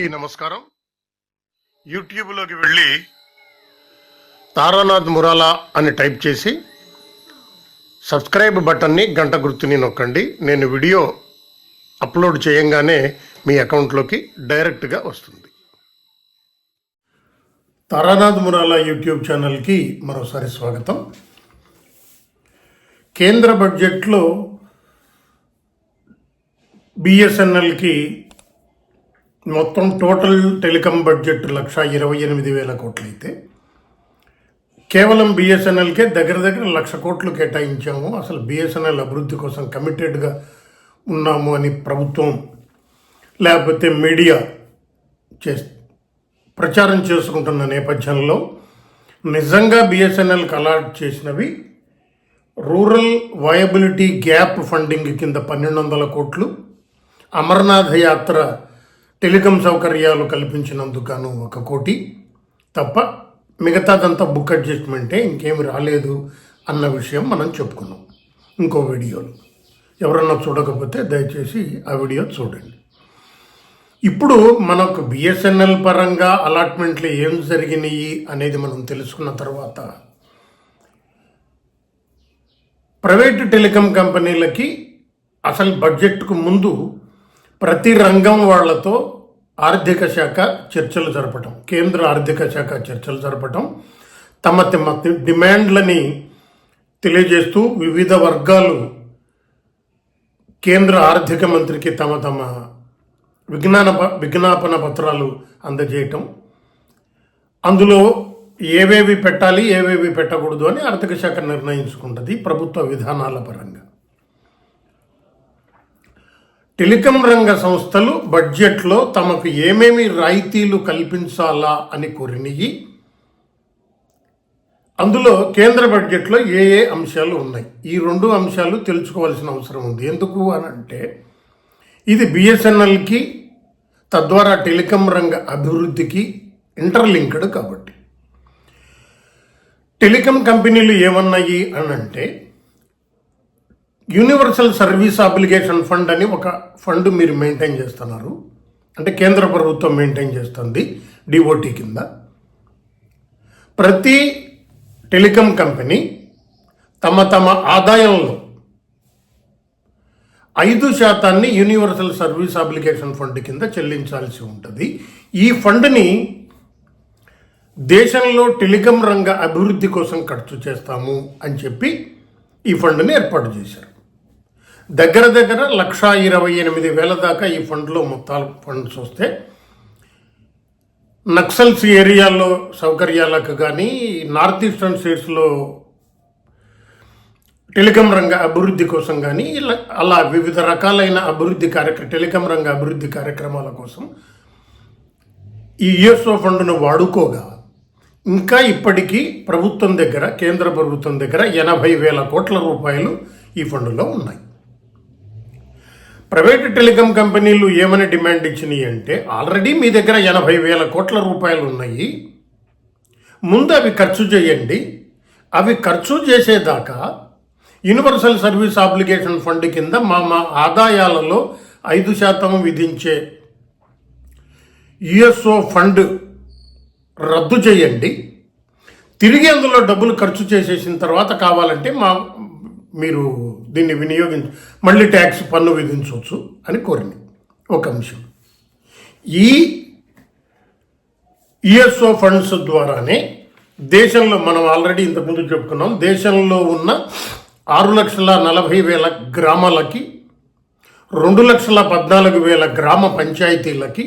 అందరికీ నమస్కారం. యూట్యూబ్లోకి వెళ్ళి తారానాథ్ మురాలా అని టైప్ చేసి సబ్స్క్రైబ్ బటన్ని గంట గుర్తుని నొక్కండి. నేను వీడియో అప్లోడ్ చేయంగానే మీ అకౌంట్లోకి డైరెక్ట్గా వస్తుంది. తారానాథ్ మురాలా యూట్యూబ్ ఛానల్కి మరోసారి స్వాగతం. కేంద్ర బడ్జెట్లో బిఎస్ఎన్ఎల్కి మొత్తం టోటల్ టెలికాం బడ్జెట్ లక్ష ఇరవై ఎనిమిది వేల కోట్లయితే కేవలం బిఎస్ఎన్ఎల్కే దగ్గర దగ్గర లక్ష కోట్లు కేటాయించాము. అసలు బిఎస్ఎన్ఎల్ అభివృద్ధి కోసం కమిటెడ్గా ఉన్నాము అని ప్రభుత్వం లేకపోతే మీడియా చే ప్రచారం చేసుకుంటున్న నేపథ్యంలో నిజంగా బిఎస్ఎన్ఎల్కి అలాట్ చేసినవి రూరల్ వయబిలిటీ గ్యాప్ ఫండింగ్ కింద పన్నెండు వందల కోట్లు అమర్నాథ్ యాత్ర టెలికాం సౌకర్యాలు కల్పించినందుకు ఒక కోటి. తప్ప మిగతాదంతా బుక్ అడ్జస్ట్మెంటే ఇంకేమి రాలేదు అన్న విషయం మనం చెప్పుకున్నాం. ఇంకో వీడియోలో. ఎవరన్నా చూడకపోతే దయచేసి ఆ వీడియో చూడండి. ఇప్పుడు మనకు బిఎస్ఎన్ఎల్ పరంగా అలాట్మెంట్లు ఏం జరిగినాయి అనేది మనం తెలుసుకున్న తర్వాత ప్రైవేటు టెలికాం కంపెనీలకి అసలు బడ్జెట్కు ముందు ప్రతి రంగం వాళ్ళతో ఆర్థిక శాఖ చర్చలు జరపటం కేంద్ర ఆర్థిక శాఖ చర్చలు జరపటం తమ తమ డిమాండ్లని తెలియజేస్తూ వివిధ వర్గాలు కేంద్ర ఆర్థిక మంత్రికి తమ తమ విజ్ఞాన విజ్ఞాపన పత్రాలు అందజేయటం. అందులో ఏవేవి పెట్టాలి ఏవేవి పెట్టకూడదు అని ఆర్థిక శాఖ నిర్ణయించుకుంటుంది ప్రభుత్వ విధానాల పరంగా. టెలికం రంగ సంస్థలు బడ్జెట్లో తమకు ఏమేమి రాయితీలు కల్పించాలా అని కోరినవి అందులో కేంద్ర బడ్జెట్లో ఏ ఏ అంశాలు ఉన్నాయి? ఈ రెండు అంశాలు తెలుసుకోవాల్సిన అవసరం ఉంది. ఎందుకు అని అంటే ఇది బిఎస్ఎన్ఎల్కి తద్వారా టెలికాం రంగ అభివృద్ధికి ఇంటర్లింక్డ్ కాబట్టి. టెలికాం కంపెనీలు ఏమన్నాయి అని అంటే యూనివర్సల్ సర్వీస్ అప్లికేషన్ ఫండ్ అని ఒక ఫండ్ మీరు మెయింటైన్ చేస్తున్నారు. అంటే కేంద్ర ప్రభుత్వం మెయింటైన్ చేస్తుంది డిఓటి కింద. ప్రతి టెలికాం కంపెనీ తమ తమ ఆదాయంలో ఐదు శాతాన్ని యూనివర్సల్ సర్వీస్ అప్లికేషన్ ఫండ్ కింద చెల్లించాల్సి ఉంటుంది. ఈ ఫండ్ని దేశంలో టెలికాం రంగ అభివృద్ధి కోసం ఖర్చు చేస్తాము అని చెప్పి ఈ ఫండ్ని ఏర్పాటు చేశారు. దగ్గర దగ్గర లక్ష ఇరవై ఎనిమిది వేల దాకా ఈ ఫండ్లో మొత్తాలు ఫండ్స్ వస్తే నక్సల్స్ ఏరియాల్లో సౌకర్యాలకు కానీ నార్త్ ఈస్టర్న్ స్టేట్స్లో టెలికాం రంగ అభివృద్ధి కోసం కానీ ఇలా అలా వివిధ రకాలైన అభివృద్ధి కార్యక్రమ టెలికాం రంగ అభివృద్ధి కార్యక్రమాల కోసం ఈ యుఎస్ఓ ఫండ్ను వాడుకోగా ఇంకా ఇప్పటికీ ప్రభుత్వం దగ్గర కేంద్ర ప్రభుత్వం దగ్గర ఎనభై వేల కోట్ల రూపాయలు ఈ ఫండ్లో ఉన్నాయి. ప్రైవేట్ టెలికాం కంపెనీలు ఏమని డిమాండ్ ఇచ్చినాయి అంటే ఆల్రెడీ మీ దగ్గర ఎనభై వేల కోట్ల రూపాయలు ఉన్నాయి. ముందు అవి ఖర్చు చేయండి. అవి ఖర్చు చేసేదాకా యూనివర్సల్ సర్వీస్ అప్లికేషన్ ఫండ్ కింద మా మా ఆదాయాలలో ఐదు శాతం విధించే యుఎస్ఓ ఫండ్ రద్దు చేయండి. తిరిగి అందులో డబ్బులు ఖర్చు చేసేసిన తర్వాత కావాలంటే మా మీరు దీన్ని వినియోగించు మళ్ళీ ట్యాక్స్ పన్ను విధించవచ్చు అని కోరింది. ఒక అంశం. ఈ ఈఎస్ఓ ఫండ్స్ ద్వారానే దేశంలో మనం ఆల్రెడీ ఇంతకుముందు చెప్పుకున్నాం దేశంలో ఉన్న ఆరు లక్షల నలభై వేల గ్రామాలకి రెండు లక్షల పద్నాలుగు వేల గ్రామ పంచాయతీలకి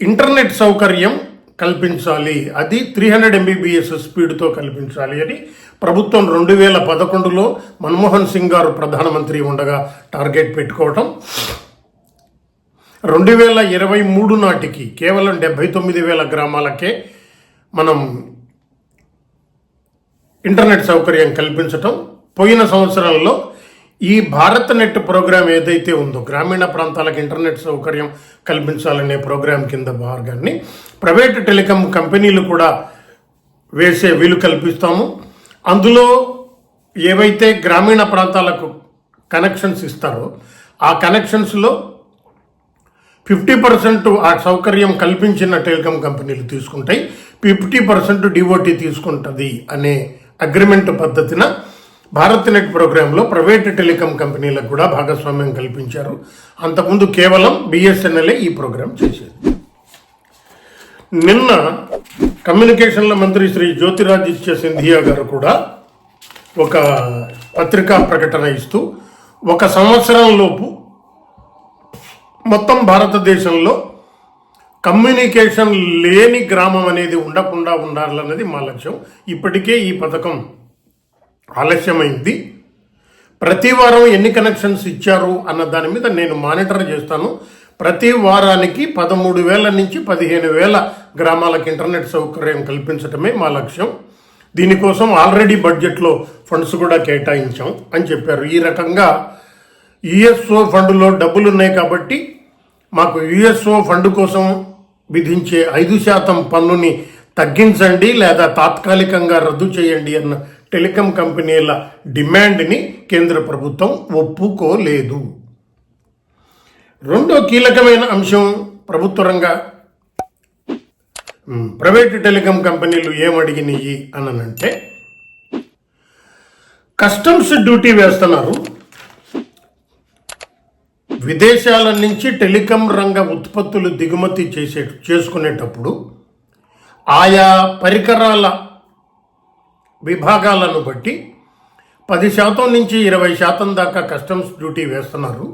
ఇంటర్నెట్ సౌకర్యం కల్పించాలి. అది త్రీ హండ్రెడ్ ఎంబీబీఎస్ స్పీడ్తో కల్పించాలి అని ప్రభుత్వం రెండు వేల పదకొండులో మన్మోహన్ సింగ్ గారు ప్రధానమంత్రి ఉండగా టార్గెట్ పెట్టుకోవటం. రెండు వేల ఇరవై మూడు నాటికి కేవలం డెబ్బై తొమ్మిది వేల గ్రామాలకే మనం ఇంటర్నెట్ సౌకర్యం కల్పించటం. పోయిన సంవత్సరంలో ఈ భారత్ నెట్ ప్రోగ్రాం ఏదైతే ఉందో గ్రామీణ ప్రాంతాలకు ఇంటర్నెట్ సౌకర్యం కల్పించాలనే ప్రోగ్రాం కింద భాగాన్ని ప్రైవేట్ టెలికాం కంపెనీలు కూడా వేసే వీలు కల్పిస్తాము. అందులో ఏవైతే గ్రామీణ ప్రాంతాలకు కనెక్షన్స్ ఇస్తారో ఆ కనెక్షన్స్లో ఫిఫ్టీ పర్సెంట్ ఆ సౌకర్యం కల్పించిన టెలికాం కంపెనీలు తీసుకుంటాయి. ఫిఫ్టీ పర్సెంట్ డివోటీ తీసుకుంటుంది అనే అగ్రిమెంట్ పద్ధతిన భారత్ నెట్ ప్రోగ్రాంలో ప్రైవేట్ టెలికాం కంపెనీలకు కూడా భాగస్వామ్యం కల్పించారు. అంతకుముందు కేవలం బిఎస్ఎన్ఎల్ఏ ఈ ప్రోగ్రాం చేసేది. నిన్న కమ్యూనికేషన్ల మంత్రి శ్రీ జ్యోతిరాదిత్య సింధియా గారు కూడా ఒక పత్రికా ప్రకటన ఇస్తూ ఒక సంవత్సరంలోపు మొత్తం భారతదేశంలో కమ్యూనికేషన్ లేని గ్రామం అనేది ఉండకుండా ఉండాలన్నది మా లక్ష్యం. ఇప్పటికే ఈ పథకం ఆలస్యమైంది. ప్రతి వారం ఎన్ని కనెక్షన్స్ ఇచ్చారు అన్న దాని మీద నేను మానిటర్ చేస్తాను. ప్రతి వారానికి పదమూడు వేల నుంచి పదిహేను వేల గ్రామాలకు ఇంటర్నెట్ సౌకర్యం కల్పించడమే మా లక్ష్యం. దీనికోసం ఆల్రెడీ బడ్జెట్లో ఫండ్స్ కూడా కేటాయించాం అని చెప్పారు. ఈ రకంగా యుఎస్ఓ ఫండ్లో డబ్బులు ఉన్నాయి కాబట్టి మాకు యుఎస్ఓ ఫండ్ కోసం విధించే ఐదు శాతం పన్నుని తగ్గించండి లేదా తాత్కాలికంగా రద్దు చేయండి అన్న టెలికాం కంపెనీల డిమాండ్ని కేంద్ర ప్రభుత్వం ఒప్పుకోలేదు. రెండో కీలకమైన అంశం ప్రభుత్వ రంగ ప్రైవేట్ టెలికాం కంపెనీలు ఏమడిగినాయి అనంటే కస్టమ్స్ డ్యూటీ వేస్తున్నారు. విదేశాల నుంచి టెలికాం రంగ ఉత్పత్తులు దిగుమతి చేసే చేసుకునేటప్పుడు ఆయా పరికరాల విభాగాలను బట్టి పది శాతం నుంచి ఇరవై శాతం దాకా కస్టమ్స్ డ్యూటీ వేస్తున్నారు.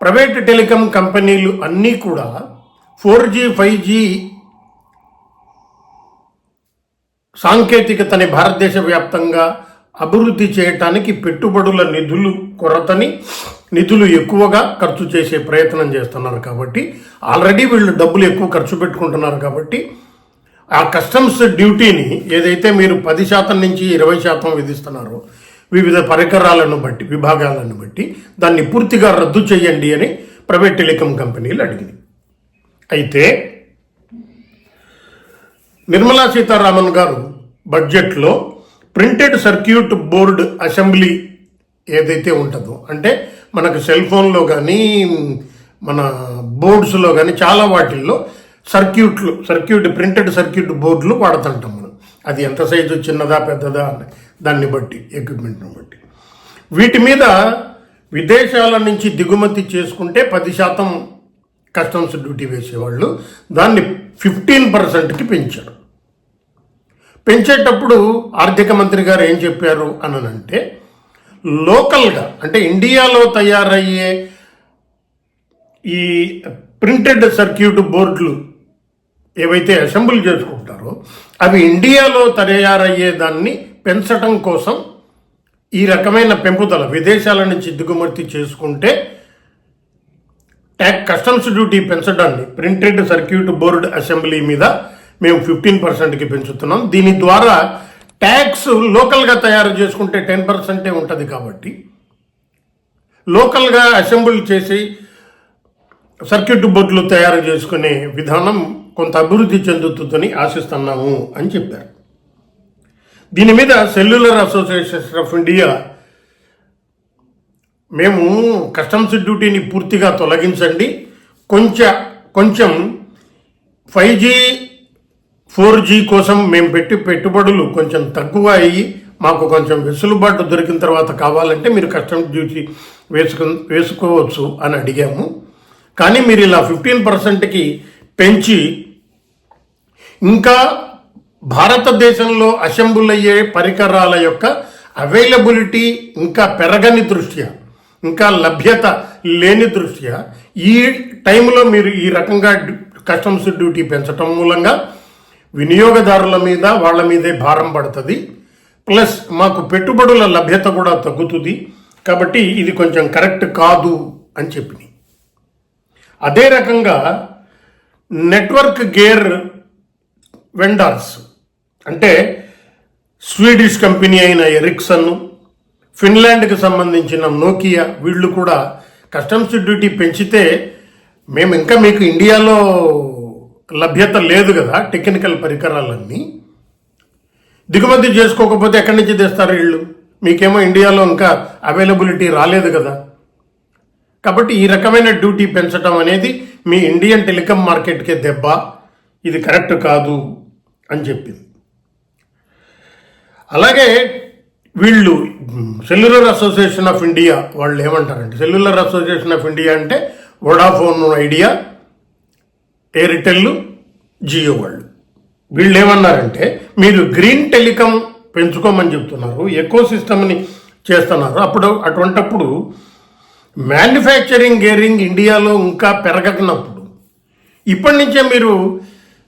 ప్రైవేట్ టెలికాం కంపెనీలు అన్నీ కూడా ఫోర్ జీ ఫైవ్ జీ సాంకేతికతని భారతదేశ వ్యాప్తంగా అభివృద్ధి చేయటానికి పెట్టుబడుల నిధులు కొరతని నిధులు ఎక్కువగా ఖర్చు చేసే ప్రయత్నం చేస్తున్నారు కాబట్టి ఆల్రెడీ వీళ్ళు డబ్బులు ఎక్కువ ఖర్చు పెట్టుకుంటున్నారు కాబట్టి ఆ కస్టమ్స్ డ్యూటీని ఏదైతే మీరు పది శాతం నుంచి ఇరవై శాతం విధిస్తున్నారో వివిధ పరికరాలను బట్టి విభాగాలను బట్టి దాన్ని పూర్తిగా రద్దు చేయండి అని ప్రైవేట్ టెలికాం కంపెనీలు అడిగింది. అయితే నిర్మలా సీతారామన్ గారు బడ్జెట్లో ప్రింటెడ్ సర్క్యూట్ బోర్డ్ అసెంబ్లీ ఏదైతే ఉంటుందో అంటే మనకు సెల్ ఫోన్లో కానీ మన బోర్డ్స్లో కానీ చాలా వాటిల్లో సర్క్యూట్లు సర్క్యూట్ ప్రింటెడ్ సర్క్యూట్ బోర్డులు వాడుతుంటాం మనం. అది ఎంత సైజు చిన్నదా పెద్దదా అని దాన్ని బట్టి ఎక్విప్మెంట్ని బట్టి. వీటి మీద విదేశాల నుంచి దిగుమతి చేసుకుంటే పది శాతం కస్టమ్స్ డ్యూటీ వేసేవాళ్ళు. దాన్ని ఫిఫ్టీన్ పర్సెంట్కి పెంచారు. పెంచేటప్పుడు ఆర్థిక మంత్రి గారు ఏం చెప్పారు అనంటే లోకల్గా అంటే ఇండియాలో తయారయ్యే ఈ ప్రింటెడ్ సర్క్యూట్ బోర్డులు ఏవైతే అసెంబ్లీ చేసుకుంటారో అవి ఇండియాలో తయారయ్యే దాన్ని పెంచటం కోసం ఈ రకమైన పెంపుదల విదేశాల నుంచి దిగుమతి చేసుకుంటే ట్యాక్ కస్టమ్స్ డ్యూటీ పెంచడాన్ని ప్రింటెడ్ సర్క్యూట్ బోర్డ్ అసెంబ్లీ మీద మేము ఫిఫ్టీన్ పర్సెంట్కి పెంచుతున్నాం. దీని ద్వారా ట్యాక్స్ లోకల్గా తయారు చేసుకుంటే టెన్ పర్సెంటే ఉంటుంది కాబట్టి లోకల్గా అసెంబ్లీ చేసి సర్క్యూట్ బోర్డులు తయారు చేసుకునే విధానం కొంత అభివృద్ధి చెందుతుందని ఆశిస్తున్నాము అని చెప్పారు. దీని మీద సెల్యులర్ అసోసియేషన్ ఆఫ్ ఇండియా మేము కస్టమ్స్ డ్యూటీని పూర్తిగా తొలగించండి. కొంచెం కొంచెం ఫైవ్ జీ ఫోర్ జీ కోసం మేము పెట్టి పెట్టుబడులు కొంచెం తక్కువ అయ్యి మాకు కొంచెం వెసులుబాటు దొరికిన తర్వాత కావాలంటే మీరు కస్టమ్స్ డ్యూటీ వేసుకు వేసుకోవచ్చు అని అడిగాము. కానీ మీరు ఇలా ఫిఫ్టీన్ పర్సెంట్కి పెంచి ఇంకా భారతదేశంలో అసెంబుల్ అయ్యే పరికరాల యొక్క అవైలబిలిటీ ఇంకా పెరగని దృష్ట్యా ఇంకా లభ్యత లేని దృష్ట్యా ఈ టైంలో మీరు ఈ రకంగా కస్టమ్స్ డ్యూటీ పెంచటం మూలంగా వినియోగదారుల మీద వాళ్ళ మీదే భారం పడుతుంది. ప్లస్ మాకు పెట్టుబడుల లభ్యత కూడా తగ్గుతుంది. కాబట్టి ఇది కొంచెం కరెక్ట్ కాదు అని చెప్పినాయి అదే రకంగా నెట్వర్క్ గేర్ వెండార్స్ అంటే స్వీడిష్ కంపెనీ అయిన ఎరిక్సన్ ఫిన్లాండ్కి సంబంధించిన నోకియా వీళ్ళు కూడా కస్టమ్స్ డ్యూటీ పెంచితే మేము ఇంకా మీకు ఇండియాలో లభ్యత లేదు కదా టెక్నికల్ పరికరాలన్నీ. దిగుమతి చేసుకోకపోతే ఎక్కడి నుంచి తెస్తారు వీళ్ళు? మీకేమో ఇండియాలో ఇంకా అవైలబిలిటీ రాలేదు కదా. కాబట్టి ఈ రకమైన డ్యూటీ పెంచడం అనేది మీ ఇండియన్ టెలికాం మార్కెట్కే దెబ్బ. ఇది కరెక్ట్ కాదు. అని చెప్పింది. అలాగే వీళ్ళు సెల్యులర్ అసోసియేషన్ ఆఫ్ ఇండియా వాళ్ళు ఏమంటారంటే సెల్యులర్ అసోసియేషన్ ఆఫ్ ఇండియా అంటే వొడాఫోన్ ఐడియా ఎయిర్టెల్ జియో వాళ్ళు. వీళ్ళు ఏమన్నారంటే మీరు గ్రీన్ టెలికాం పెంచుకోమని చెప్తున్నారు ఎకో సిస్టమ్ని చేస్తున్నారు. అప్పుడు అటువంటప్పుడు మ్యానుఫ్యాక్చరింగ్ గేరింగ్ ఇండియాలో ఇంకా పెరగకున్నప్పుడు ఇప్పటి నుంచే మీరు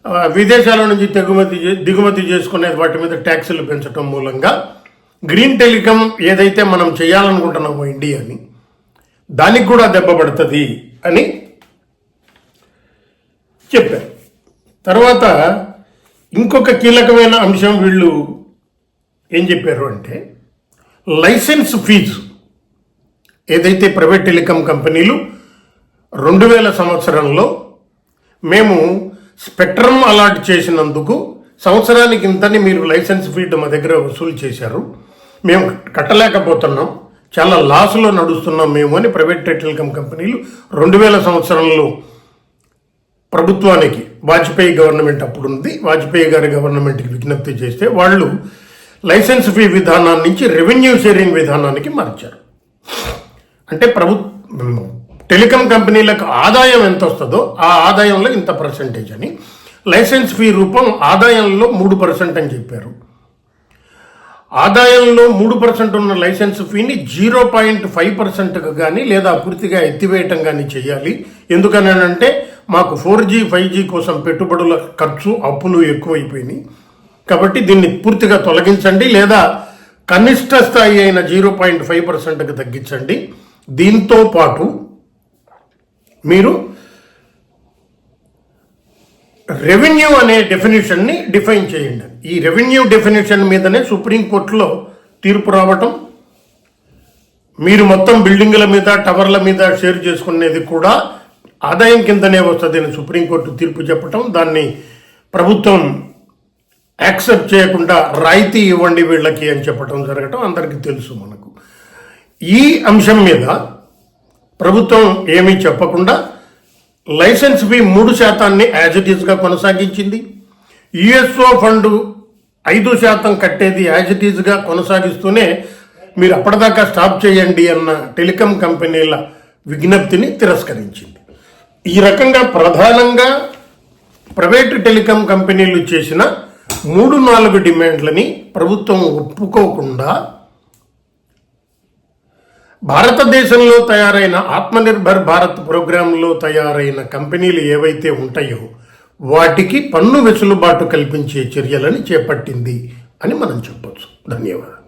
విదేశాల నుంచి దిగుమతి చే- దిగుమతి చేసుకునే వాటి మీద ట్యాక్సులు పెంచడం మూలంగా గ్రీన్ టెలికాం ఏదైతే మనం చేయాలనుకుంటున్నామో ఇండియాని దానికి కూడా దెబ్బ పడుతుంది అని చెప్పారు. తర్వాత ఇంకొక కీలకమైన అంశం వీళ్ళు ఏం చెప్పారు అంటే లైసెన్స్ ఫీజు. ఏదైతే ప్రైవేట్ టెలికాం కంపెనీలు రెండు వేల సంవత్సరంలో మేము స్పెక్ట్రమ్ అలాట్ చేసినందుకు సంవత్సరానికి ఇంతని మీరు లైసెన్స్ ఫీడ్ మా దగ్గర వసూలు చేశారు. మేము కట్టలేకపోతున్నాం. చాలా లాస్లో నడుస్తున్నాం మేము అని ప్రైవేట్ టెలికాం కంపెనీలు రెండు వేల సంవత్సరంలో ప్రభుత్వానికి వాజ్పేయి గవర్నమెంట్ అప్పుడు ఉంది వాజ్పేయి గారి గవర్నమెంట్కి విజ్ఞప్తి చేస్తే వాళ్ళు లైసెన్స్ ఫీ విధానాన్ని నుంచి రెవెన్యూ షేరింగ్ విధానానికి మార్చారు. అంటే ప్రభు టెలికాం కంపెనీలకు ఆదాయం ఎంత వస్తుందో ఆ ఆదాయంలో ఇంత పర్సంటేజ్ అని. లైసెన్స్ ఫీ రూపం ఆదాయంలో మూడు పర్సెంట్ అని చెప్పారు. ఆదాయంలో మూడు పర్సెంట్ ఉన్న లైసెన్స్ ఫీని జీరో పాయింట్ ఫైవ్ పర్సెంట్కి కానీ లేదా పూర్తిగా ఎత్తివేయటం కానీ చేయాలి. ఎందుకనంటే మాకు ఫోర్ జీ ఫైవ్ జీ కోసం పెట్టుబడుల ఖర్చు అప్పులు ఎక్కువైపోయినాయి. కాబట్టి దీన్ని పూర్తిగా తొలగించండి లేదా కనిష్ట స్థాయి అయిన జీరో పాయింట్ ఫైవ్ పర్సెంట్కి తగ్గించండి. దీంతో పాటు మీరు రెవెన్యూ అనే డెఫినేషన్ని డిఫైన్ చేయండి. ఈ రెవెన్యూ డెఫినేషన్ మీదనే సుప్రీంకోర్టులో తీర్పు రావటం మీరు మొత్తం బిల్డింగుల మీద టవర్ల మీద షేర్ చేసుకునేది కూడా ఆదాయం కిందనే వస్తుంది అని సుప్రీంకోర్టు తీర్పు చెప్పటం దాన్ని ప్రభుత్వం యాక్సెప్ట్ చేయకుండా రాయితీ ఇవ్వండి వీళ్ళకి అని చెప్పటం జరగటం అందరికీ తెలుసు మనకు. ఈ అంశం మీద ప్రభుత్వం ఏమీ చెప్పకుండా లైసెన్స్ ఫీ మూడు శాతాన్ని యాజ్ ఇట్ కొనసాగించింది. యుఎస్ఓ ఫండ్ ఐదు శాతం కట్టేది యాజ్ ఇట్ కొనసాగిస్తూనే మీరు అప్పటిదాకా స్టాప్ చేయండి అన్న టెలికాం కంపెనీల విజ్ఞప్తిని తిరస్కరించింది. ఈ రకంగా ప్రధానంగా ప్రైవేట్ టెలికాం కంపెనీలు చేసిన మూడు నాలుగు డిమాండ్లని ప్రభుత్వం ఒప్పుకోకుండా భారతదేశంలో తయారైన ఆత్మనిర్భర్ భారత్ ప్రోగ్రాంలో తయారైన కంపెనీలు ఏవైతే ఉంటాయో వాటికి పన్ను వెసులుబాటు కల్పించే చర్యలను చేపట్టింది అని మనం చెప్పొచ్చు. ధన్యవాదాలు.